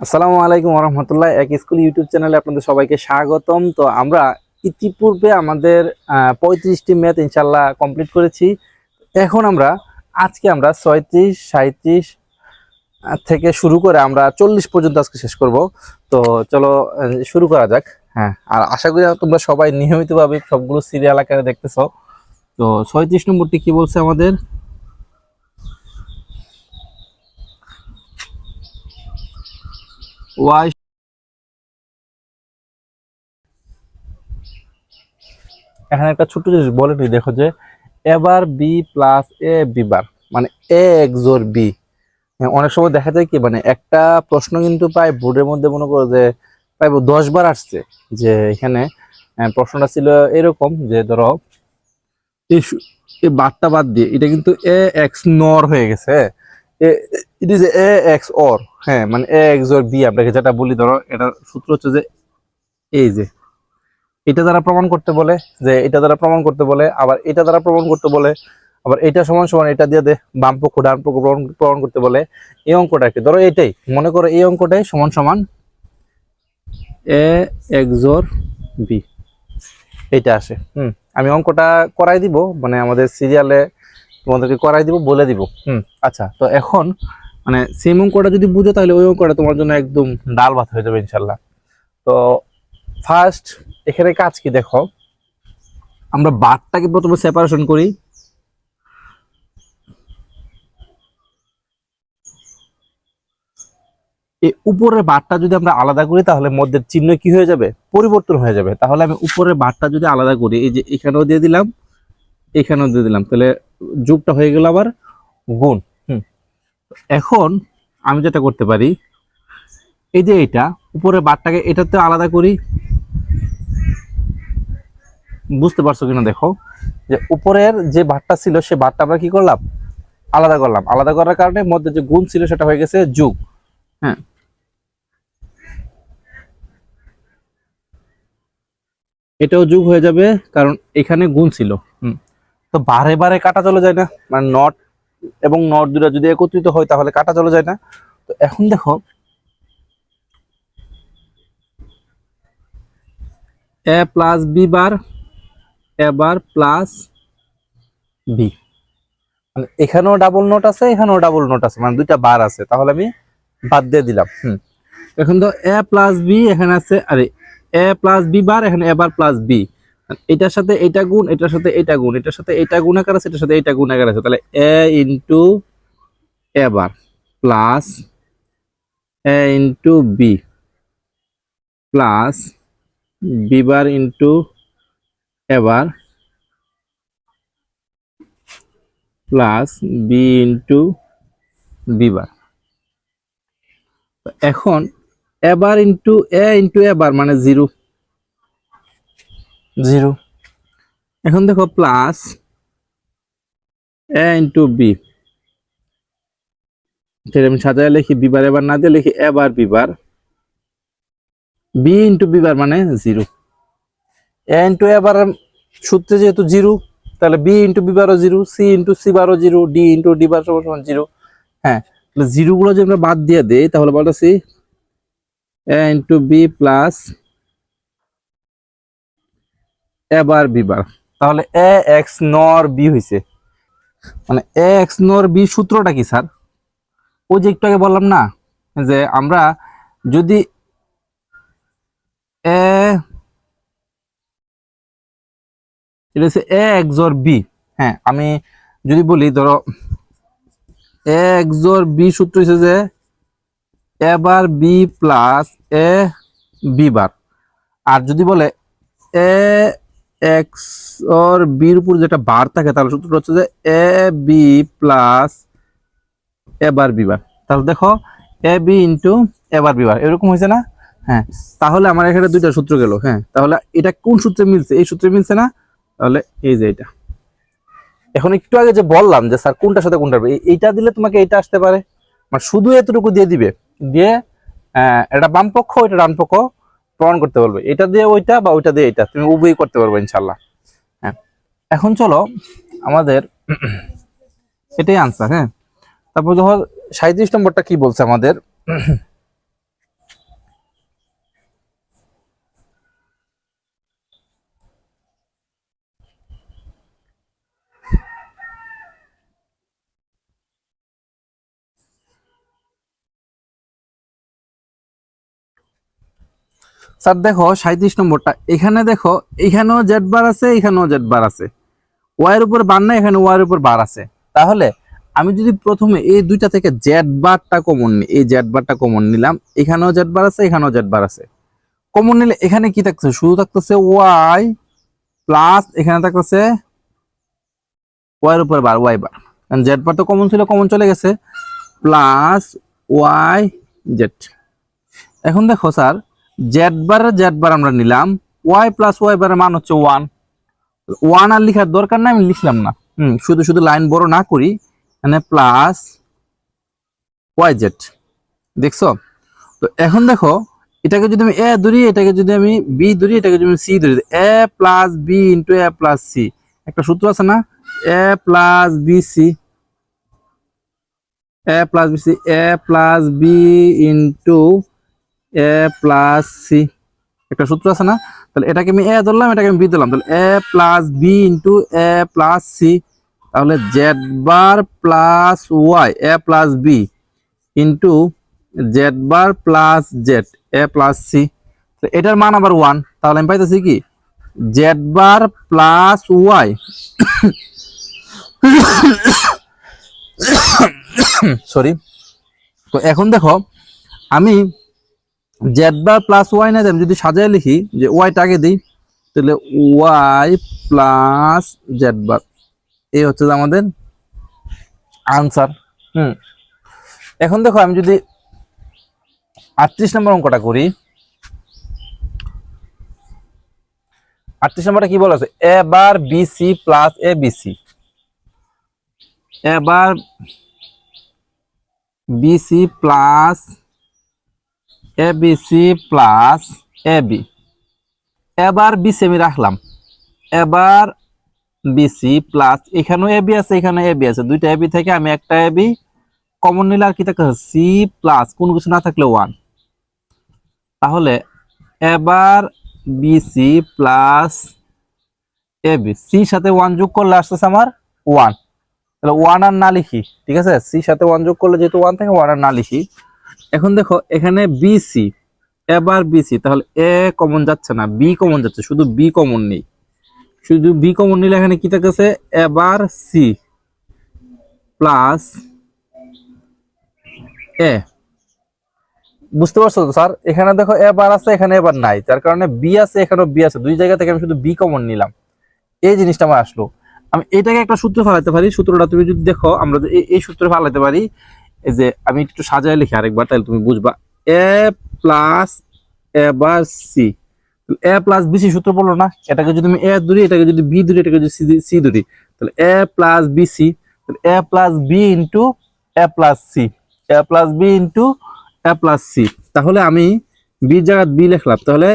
আসসালামু আলাইকুম রহমতুল্লাহ এক স্কুল ইউটিউব চ্যানেলে আপনাদের সবাইকে স্বাগতম। তো আমরা ইতিপূর্বে আমাদের পঁয়ত্রিশটি ম্যাথ ইনশাল্লাহ কমপ্লিট করেছি। এখন আমরা, আজকে আমরা ছয়ত্রিশ সাঁত্রিশ থেকে শুরু করে আমরা চল্লিশ পর্যন্ত আজকে শেষ করব। তো চলো শুরু করা যাক। হ্যাঁ আর আশা করি তোমরা সবাই নিয়মিতভাবে সবগুলো সিরিয়াল আকারে দেখতেছ। তো ছয়ত্রিশ নম্বরটি কি বলছে আমাদের? ওয়াই এখানে একটা ছোট্ট জিনিস বলে নি দেখো যে এবার B plus A B bar মানে এ এক্সোর বি অনেক সময় দেখা যায় কি মানে একটা প্রশ্ন কিন্তু প্রায় বোর্ডের মধ্যে মনে করো যে প্রায় দশ বার আসছে যে এখানে প্রশ্নটা ছিল এরকম যে ধরো, এই বারটা বাদ দিয়ে, এটা কিন্তু এ এক্স নর হয়ে গেছে it is A x or হ্যাঁ মানে এ এক্স অর বি আপনাকে যেটা বলি ধরো এটার সূত্র হচ্ছে যে এই যে এটা দ্বারা প্রমাণ করতে বলে যে, এটা দ্বারা প্রমাণ করতে বলে, আবার এটা দ্বারা প্রমাণ করতে বলে, আবার এটা সমান সমান এটা দিয়ে বাম পক্ষ, ডান পক্ষ প্রমাণ করতে বলে, এই অঙ্কটা কি। ধরো এটাই, মনে করো এই অঙ্কটাই সমান সমান এ এক্সোর বি এটা আসে, হুম। আমি অঙ্কটা করাই দিব মানে আমাদের সিরিয়ালে তোমাদেরকে করাই দিব বলে দিব। হুম। আচ্ছা তো এখন মানে সেম অঙ্কটা যদি বুঝো তাহলে ওই অঙ্কটা তোমার জন্য একদম ডাল ভাত হয়ে যাবে ইনশাল্লাহ তো ফার্স্ট এখানে কাজ কি দেখো? আমরা বারটাকে প্রথমে সেপারেশন করি। এই উপরের বারটা যদি আমরা আলাদা করি তাহলে মধ্যের চিহ্ন কি হয়ে যাবে? পরিবর্তন হয়ে যাবে। তাহলে আমি উপরের বারটা যদি আলাদা করি এই যে এখানেও দিয়ে দিলাম এখানেও দিয়ে দিলাম তাহলে যুগটা হয়ে গেল আবার গুণ। হুম। এখন আমি যেটা করতে পারি এই যে এটা উপরের বারটাকে এটাতে আলাদা করি। বুঝতে পারছ কিনা দেখো? যে উপরের যে বারটা ছিল সে বারটা আমরা কি করলাম? আলাদা করলাম। আলাদা করার কারণে মধ্যে যে গুণ ছিল সেটা হয়ে গেছে যুগ। হ্যাঁ। এটাও যুগ হয়ে যাবে কারণ এখানে গুণ ছিল। হুম। তো বারে বারে কাটা চলে যায় না। মানে নট এবং নট দুটা যদি একত্রিত হয় তাহলে কাটা চলে যায় না। তো এখন দেখো A plus B bar A bar plus B মানে এখানেও ডাবল নোট আছে, এখানেও ডাবল নোট আছে। মানে দুইটা বার আছে। তাহলে আমি বাদ দিয়ে দিলাম। হুম। এখন তো এ প্লাস বি এখানে আছে, আরে এ প্লাস বি বার এখানে এ বার প্লাস বি এটার সাথে এটা গুণ, এটার সাথে এটা গুণ, এটার সাথে এটা গুণাকার আছে, এটার সাথে এটা গুণাকার আছে। তাহলে A into A bar plus A into B plus B bar into A bar plus B into B bar এখন এবার ইন্টু এ ইন্টু এবার মানে জিরো জিরো। এখন দেখো প্লাস এ ইন্টু বি সেটা আমি সাজায় লিখি বিবার এবার না দিয়ে লিখি এবার B bar B into B bar মানে zero. A into A bar সূত্রে যেহেতু জিরো, তাহলে বি ইন্টু বি বারও জিরো সি ইন্টু সি বারও zero D into D bar সমান জিরো। হ্যাঁ তাহলে জিরো গুলো যদি আমরা বাদ দিয়ে দেই, তাহলে বলতেছি A into B plus A bar B bar. তাহলে এ এক্স নর বি হয়েছে মানে এ এক্স নর বি সূত্রটা কি স্যার? ওই যে একটু আগে বললাম না, যে আমরা যদি এ এটা হচ্ছে এ বি। হ্যাঁ আমি যদি বলি, ধরো এ এক্সর বি সূত্র হচ্ছে যে A bar B plus A B bar. আর যদি বলে এ এক্স ওর বির উপর যেটা বার থাকে, তাহলে সূত্রটা হচ্ছে যে A B plus A bar B bar তাহলে দেখো A B into A bar B bar এরকম হয়েছে না? হ্যাঁ। তাহলে আমার এখানে দুইটা সূত্র গেল হ্যাঁ। তাহলে এটা কোন সূত্রে মিলছে? এই সূত্রে মিলছে না? তাহলে এই যে এটা। এখন একটু আগে যে বললাম যে, স্যার, কোনটার সাথে কোনটা এইটা দিলে তোমাকে এইটা আসতে পারে। মানে শুধু এতটুকু দিয়ে দিবে। দিয়ে এটা বাম পক্ষ এটা ডান পক্ষ প্রমাণ করতে পারবে। এটা দিয়ে ওইটা বা ওইটা দিয়ে এটা। তুমি উভয়ই করতে পারবে ইনশাল্লাহ হ্যাঁ। এখন চলো আমাদের এটাই আনসার হ্যাঁ। তারপর ধর সাঁত্রিশ নম্বরটা কি বলছে আমাদের? স্যার, দেখো সাঁত্রিশ নম্বরটা। এখানে দেখো, এখানেও জেড বার আছে, এখানেও জেড বার আছে। ওয়াইয়ের উপর বার না, এখানে ওয়াইয়ের উপর বার আছে। তাহলে, আমি যদি প্রথমে এই দুইটা থেকে জেড বারটা কমন নিই এই জেড বারটা কমন নিলাম, এখানেও জেড বার আছে, এখানেও জেড বার আছে। কমন নিলে এখানে কি থাকছে শুধু থাকতেছে ওয়াই প্লাস এখানে থাকতেছে ওয়াইয়ের উপর বার ওয়াই বার কারণ জেড বার তো কমন ছিল কমন চলে গেছে। প্লাস ওয়াই জেড এখন দেখো, স্যার জেড বারের জেড বার আমরা নিলাম। ওয়াই প্লাস ওয়াই বারের মান হচ্ছে ওয়ান ওয়ান আর লিখার দরকার নাই, আমি লিখলাম না। হুম, শুধু শুধু লাইন বড় না করি। মানে প্লাস ওয়াই জেড দেখছ? তো এখন দেখো, এটাকে যদি আমি এ ধরি, এটাকে যদি আমি বি ধরি, এটাকে যদি আমি সি ধরি A plus B into A plus C একটা সূত্র আছে না? A plus B C A plus B C A plus B into A plus C একটা সূত্র আছে না? তাহলে এটাকে আমি এ ধরলাম, এটাকে আমি বি ধরলাম। তাহলে A plus B into A plus C তাহলে Z bar plus Y A plus B into Z bar plus Z A plus C এটার মান আবার ওয়ান তাহলে আমি পাইতেছি কি? Z bar plus Y sorry তো এখন দেখো, আমি জেড বার প্লাস ওয়াই না আমি যদি সাজায় লিখি যে ওয়াইটা আগে দিই, তাহলে ওয়াই প্লাস জেড বার এই হচ্ছে আমাদের আনসার হুম। এখন দেখো, আমি যদি আটত্রিশ নম্বর অঙ্কটা করি, আটত্রিশ নম্বরটা কি বলা আছে? A bar BC plus A BC এবার BC plus A BC plus A B এবার বিসি আমি রাখলাম। এবার বিসি প্লাস এখানেও এ বি আছে এখানে এ বি আছে। দুইটা এ বি থেকে, আমি একটা এ বি কমন নিলে আর কি থাকে? সি প্লাস কোনো কিছু না থাকলে ওয়ান তাহলে এবার বিসি প্লাস এ বি সির সাথে ওয়ান যোগ করলে আসতেছে আমার ওয়ান তাহলে ওয়ান আর না লিখি, ঠিক আছে? সির সাথে ওয়ান যোগ করলে যেহেতু ওয়ান থাকে ওয়ান আর না লিখি। এখন দেখো, এখানে বিসি এবার বিসি তাহলে এ কমন যাচ্ছে না বি কমন যাচ্ছে, শুধু বি কমন নেই। শুধু বি কমন নিলে এখানে কি থাকতেছে? এবার সি প্লাস এ বুঝতে পারছ তো স্যার? এখানে দেখো এবার আছে, এখানে এবার নাই। তার কারণে বি আছে, এখানেও বি আছে। দুই জায়গা থেকে আমি শুধু বি কমন নিলাম। এই জিনিসটা আমার আসলো। আমি এটাকে একটা সূত্র ফেলাতে পারি। সূত্রটা তুমি যদি দেখো, আমরা এই- সূত্রে ফালাইতে পারি এই যে আমি একটু সাজায় লিখি আরেকবার তাহলে তুমি বুঝবা এ প্লাস এবার C A plus B C সূত্র বলল না এটাকে যদি আমি এ ধরি এটাকে যদি বি ধরি এটাকে যদি সি ধরি তাহলে A plus B C A plus B into A plus C A plus B into A plus C তাহলে আমি বি জায়গায় বি লিখলাম তাহলে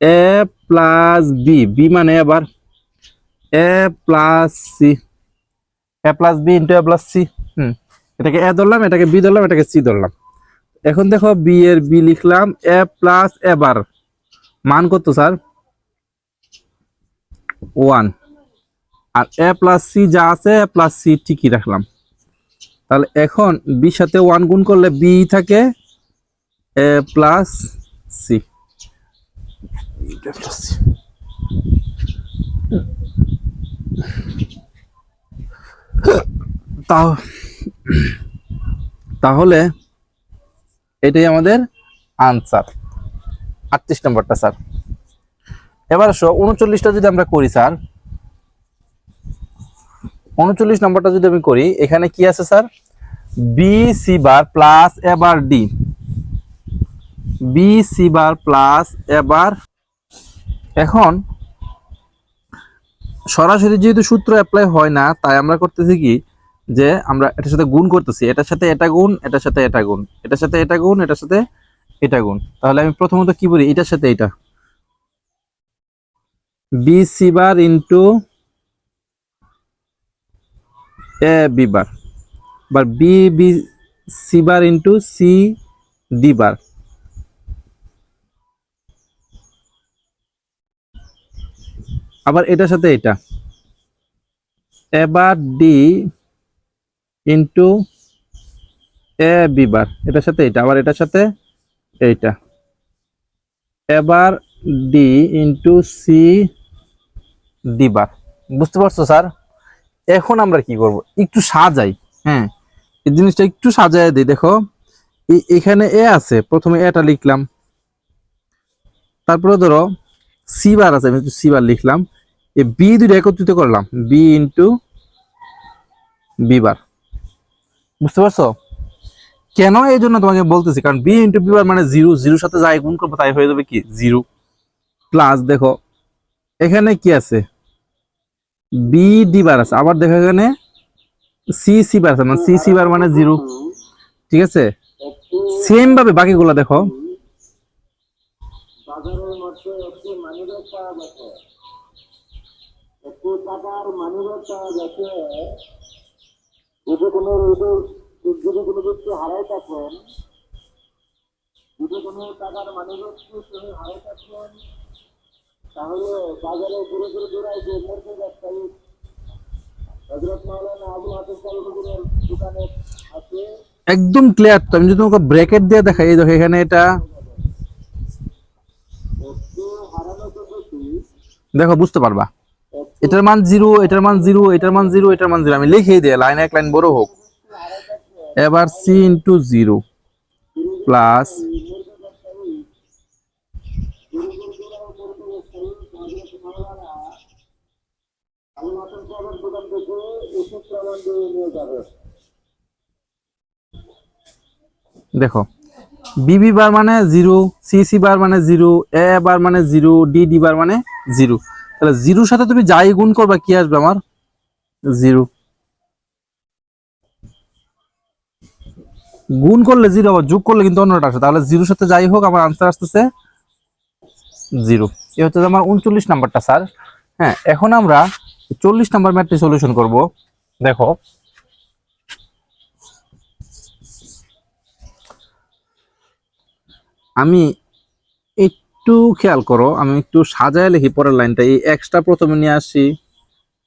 এ প্লাস বি বি মানে আবার A plus C A plus B into A plus C হুম এটাকে A ধরলাম, এটাকে বি ধরলাম, এটাকে সি ধরলাম। এখন দেখো বি এর বি লিখলাম, এ প্লাস এবার মান কত, স্যার? ওয়ান। আর এ প্লাস সি যা আছে, এ প্লাস সি ঠিকই রাখলাম। তাহলে এখন বি সাথে ওয়ান গুণ করলে বি থাকে এ প্লাস সি। তাহ- তাহলে এটাই আমাদের আনসার আটত্রিশ নম্বরটা, স্যার। এবার আসো, উনচল্লিশটা যদি আমরা করি, স্যার, উনচল্লিশ নম্বরটা যদি আমি করি, এখানে কি আছে, sir? B C bar plus এবার D B C bar plus এবার এখন, সরাসরি যেহেতু সূত্র অ্যাপ্লাই হয় না, তাই আমরা করতেছি কি? যে আমরা এটার সাথে গুণ করতেছি, এটার সাথে এটা গুণ, এটার সাথে এটা গুণ, এটার সাথে এটা গুণ, এটার সাথে এটা গুণ। তাহলে আমি প্রথমত কি বলি? এটার সাথে এটা। B C bar into A B bar বা B B C bar into C D bar আবার এটার সাথে এটা। এবার D into A B bar এটার সাথে এটা আবার এটার সাথে এইটা। এবার D into C D bar বুঝতে পারছ, স্যার? এখন আমরা কি করব? একটু সাজাই হ্যাঁ? এই জিনিসটা একটু সাজায় দিই, দেখো। এখানে এ আছে, প্রথমে এটা লিখলাম। তারপরে ধরো সি বার আছে, আমি সি বার লিখলাম। এ বি দুটো একত্রিত করলাম। বি ইন্টু বি বার বুঝতে পারছ? কেন এই জন্য তোমাকে বলতেছি? কারণ বি ইন্টু বি মানে জিরো জিরোর সাথে যাই গুণ করব, তাই হয়ে যাবে কি? জিরো প্লাস দেখো, এখানে কি আছে? বি ডি বার আছে। আবার দেখো এখানে সি সি বার আছে। মানে সি সি বার মানে জিরো ঠিক আছে? সেম ভাবে বাকিগুলো দেখো। যদি কোনো রোগের যদি কোনো ব্যক্তি হারাই থাকেন যদি কোনো টাকার মানিব্যাগটি তুমি হারাই থাকেন তাহলে বাজারে ঘুরে ঘুরে ঘুরাই যে মধ্যে ব্যবসায়ী হজরত মাওলানা আবু হাফিজ কালুগুরের দোকানে আছে। একদম ক্লিয়ার তো আমি যদি তোমাকে ব্র্যাকেট দিয়ে দেখাই এই দেখো এখানে এটা। একটু হারানো পদ্ধতি দেখো বুঝতে পারবা। এটার মান জিরো এটার মান জিরো এটার মান জিরো এটার মান জিরো আমি লিখেই দিই লাইন এক লাইন বড় হোক। এবার সি ইন্টু জিরো প্লাস দিয়ে দেখো বিবি বার মানে জিরো সি সি বার মানে জিরো এ বার মানে জিরো ডি ডি বার মানে জিরো তাহলে জিরোর সাথে তুমি যাই গুণ করবা, কি আসবে আমার? জিরো। গুণ করলে জিরো, আবার যোগ করলে কিন্তু অন্যটা আসে। তাহলে জিরোর সাথে যাই হোক, আমার আনসার আসতেছে জিরো। এ হচ্ছে আমার উনচল্লিশ নাম্বারটা, স্যার। হ্যাঁ এখন আমরা চল্লিশ নাম্বার ম্যাথটি সলিউশন করব। দেখো। আমি একটু খেয়াল করো, আমি একটু সাজায় লিখি পরের লাইনটা। এই এক্সট্রা প্রথমে নিয়ে আসি,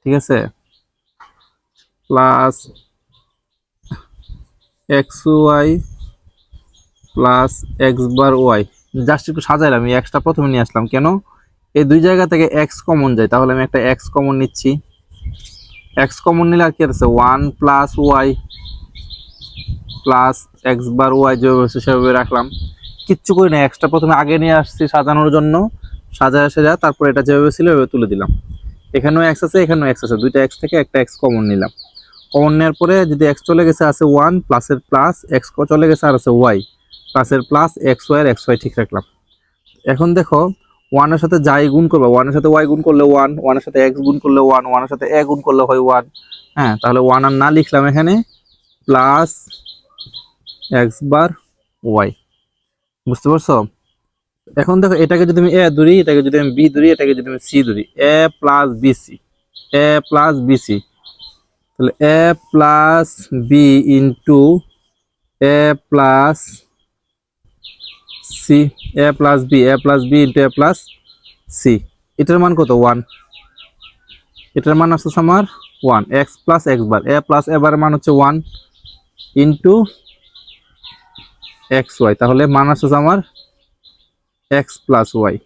ঠিক আছে? Plus X Y plus X bar Y just একটু সাজাইলাম আমি এক্সটা প্রথমে নিয়ে আসলাম। কেন? এই দুই জায়গা থেকে এক্স কমন যায়, তাহলে আমি একটা এক্স কমন নিচ্ছি। এক্স কমন নিলে আর কি আছে? One plus Y plus X bar Y যেভাবে সেভাবে রাখলাম। কিচ্ছু করি না এক্সট্রা প্রথমে আগে নিয়ে আসছি সাজানোর জন্য। সাজায় সাজা তারপর এটা যেভাবে ছিল ওইভাবে তুলে দিলাম। এখানেও এক্স আছে, এখানেও এক্স আছে। দুইটা এক্স থেকে একটা এক্স কমন নিলাম। কমন নেওয়ার পরে যদি এক্স চলে গেছে, আছে ওয়ান প্লাসের প্লাস এক্স চলে গেছে আর আছে ওয়াই প্লাসের প্লাস এক্স ওয়াই আর এক্স ওয়াই ঠিক রাখলাম। এখন দেখো ওয়ানের সাথে যাই গুণ করবে। ওয়ানের সাথে ওয়াই গুণ করলে ওয়ান ওয়ানের সাথে এক্স গুণ করলে ওয়ান ওয়ানের সাথে এ গুণ করলে হয় ওয়ান হ্যাঁ তাহলে ওয়ান আর না লিখলাম এখানে। প্লাস এক্স বার ওয়াই বুঝতে পারছ? এখন দেখো, এটাকে যদি আমি এ ধরি, এটাকে যদি আমি বি ধরি, এটাকে যদি আমি সি ধরি A plus BC A plus BC তাহলে A plus B into A plus C A plus B A plus B into A plus C এটার মান কত? ওয়ান এটার মান আসছে আমার one X plus X bar A plus A বারের মান হচ্ছে ওয়ান ইন্টু এক্স ওয়াই তাহলে মান আসছে আমার এক্স প্লাস ওয়াই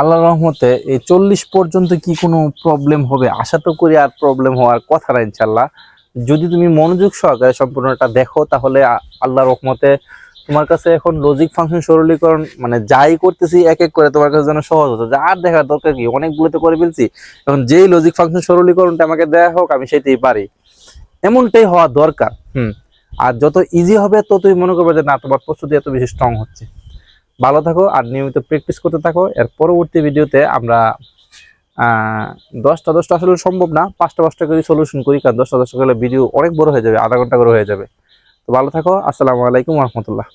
আল্লাহ রহমতে এই চল্লিশ পর্যন্ত কি কোনো প্রবলেম হবে? আশা তো করি আর প্রবলেম হওয়ার কথা না ইনশাল্লাহ যদি তুমি মনোযোগ সহকারে সম্পূর্ণটা দেখো, তাহলে আল্লাহ রহমতে তোমার কাছে এখন লজিক ফাংশন সরলীকরণ মানে যাই করতেছি এক এক করে তোমার কাছে যেন সহজ হতো। আর দেখার দরকার কি? অনেকগুলো তো করে ফেলছি। এখন যেই লজিক ফাংশন সরলীকরণটা আমাকে দেয়া হোক, আমি সেটাই পারি। এমনটাই হওয়া দরকার। হুম। আর যত ইজি হবে ততই মনে করবে যে না তোমার প্রস্তুতি এত বেশি স্ট্রং হচ্ছে। ভালো থাকো আর নিয়মিত প্র্যাকটিস করতে থাকো। এর পরবর্তী ভিডিওতে আমরা আহ, দশটা দশটা আসলে সম্ভব না। পাঁচটা পাঁচটা করে সলিউশন করি কারণ দশটা দশটা করলে ভিডিও অনেক বড় হয়ে যাবে আধা ঘণ্টা করে হয়ে যাবে। তো ভালো থাকো। আসসালামু আলাইকুম রহমতুল্লাহ।